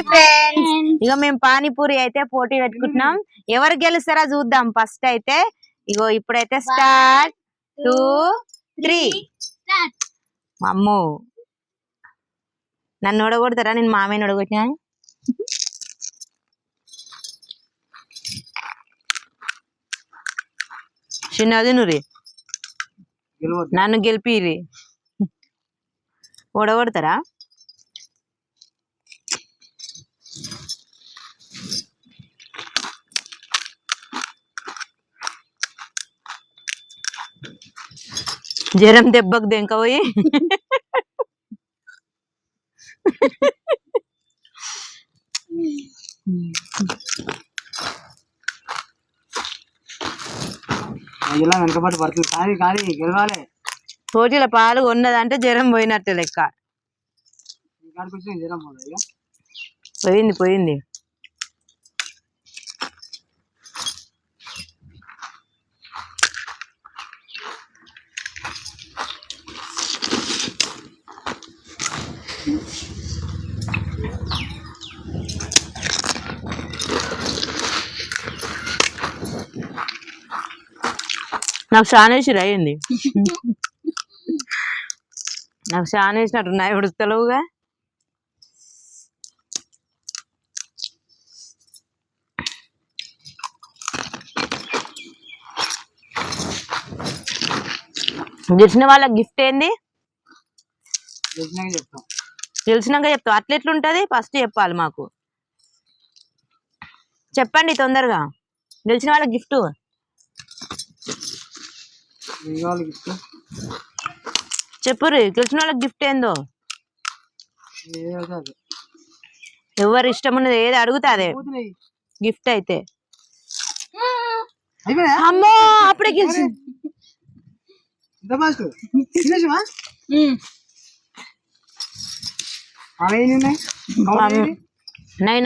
Hi friends ఇగో మేము పానీపూరి అయితే పోటీ పెట్టుకుంటున్నాం. ఎవరు గెలుస్తారో చూద్దాం ఫస్ట్ అయితే. ఇగో ఇప్పుడైతే స్టార్ట్ టూ త్రీ అమ్మో. నన్ను ఓడగొడతారా? నేను మామయ్యని ఓడగొట్టినా? చిన్నది నురి నన్ను గెలిపిరి. ఓడగొడతారా? జ్వరం దెబ్బకు దెంక పోయి ఇలా వెనకబడి పడుతుంది. కానీ కానీ గెలవాలి. పోటీల పాలు ఉన్నదంటే జ్వరం పోయినట్టు లెక్క. పోయింది పోయింది. నాకు షానేశ్వరి అయ్యింది నాకు షానేసినట్టున్నాయి ఇప్పుడు తెలుగుగా గెలిచిన వాళ్ళకి గిఫ్ట్ ఏంది? గెలిచినాక చెప్తాం. అట్లా ఎట్లుంటది ఫస్ట్ చెప్పాలి మాకు. చెప్పండి తొందరగా. గెలిచిన వాళ్ళకి గిఫ్ట్. చెప్పుర్రి గెలిచిన వాళ్ళకి గిఫ్ట్ ఏందో? ఎవరు ఇష్టం ఉన్నది ఏది అడుగుతాదే? గిఫ్ట్ అయితే. అమ్మో అప్పుడే గెలిచింది.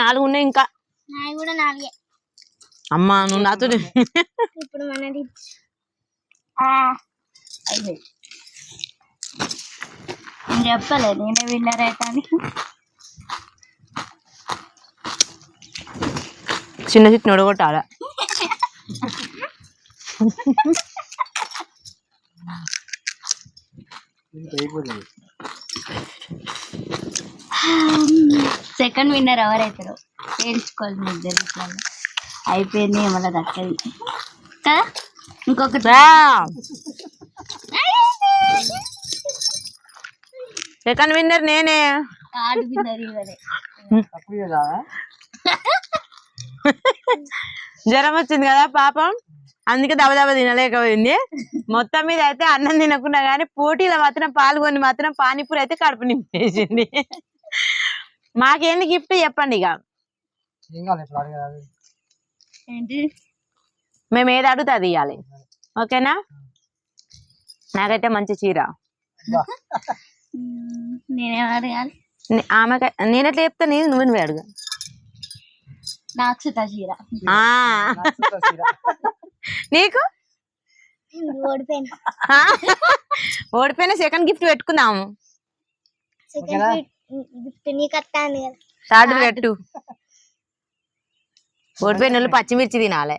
నాలుగు ఉన్నాయి ఇంకా. నాయి కూడా నాలుగే. అమ్మా నువ్వు నాతో ఇప్పుడు మనది నేను చెప్పలేదు నేనే విన్నర్ అయితే అని చిన్న ఇంకా అయిపోతుంది సెకండ్ విన్నర్ ఎవరైతారో తేల్చుకోవాలి మీ ఇద్దరు అయిపోయింది ఏమన్నా దక్కది. కదా? ఇంకొకటి. సెకండ్ విన్నర్ నేనే. జ్వరం వచ్చింది కదా పాపం. అందుకే దబ దబ తినలేకపోయింది. మొత్తం మీద అయితే అన్నం తినకుండా కానీ పోటీలో మాత్రం పాల్గొని మాత్రం పానీపూరి అయితే కడుపు నింపేసింది. మాకేంది గిఫ్ట్ చెప్పండి ఇక. మేము ఏది అడుగుతా అది ఇవ్వాలి ఓకేనా? నాకైతే మంచి చీర. మ్మ్, నేనేం ఎట్లా చెప్తా? నేను నువ్వు నువ్వే అడుగు. నాకు సుతా చీర. ఆ, నీకు? ఓడిపోయిన. ఆ? ఓడిపోయిన సెకండ్ గిఫ్ట్ పెట్టుకుందాము. సెకండ్ గిఫ్ట్ నీకు వస్తాను కదా. థర్డ్ పెట్టు. ఓడిపోయిన వాళ్ళు పచ్చిమిర్చి తినాలి.